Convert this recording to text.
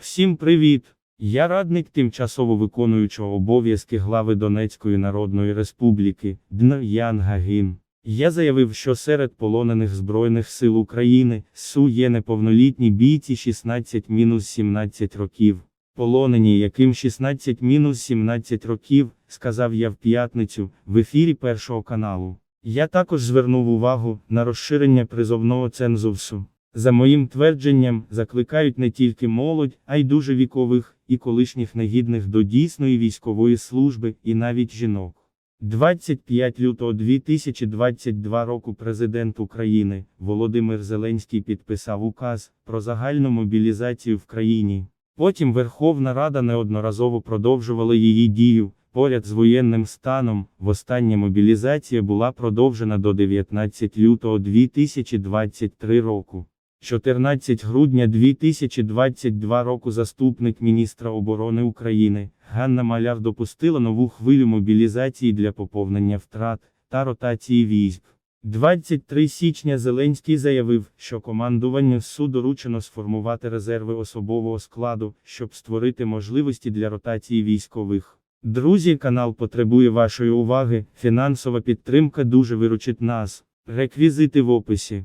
Всім привіт! Я радник тимчасово виконуючого обов'язки глави Донецької Народної Республіки Дн Ян Гагін. Я заявив, що серед полонених Збройних сил України СУ є неповнолітні бійці 16-17 років. Полонені, яким 16-17 років, сказав я в п'ятницю в ефірі Першого каналу. Я також звернув увагу на розширення призовного цензусу. За моїм твердженням, закликають не тільки молодь, а й дуже вікових і колишніх негідних до дійсної військової служби, і навіть жінок. 25 лютого 2022 року президент України Володимир Зеленський підписав указ про загальну мобілізацію в країні. Потім Верховна Рада неодноразово продовжувала її дію. Поряд з воєнним станом, востаннє мобілізація була продовжена до 19 лютого 2023 року. 14 грудня 2022 року заступник міністра оборони України Ганна Маляр допустила нову хвилю мобілізації для поповнення втрат та ротації військ. 23 січня Зеленський заявив, що командуванню СУ доручено сформувати резерви особового складу, щоб створити можливості для ротації військових. Друзі, канал потребує вашої уваги, фінансова підтримка дуже виручить нас. Реквізити в описі.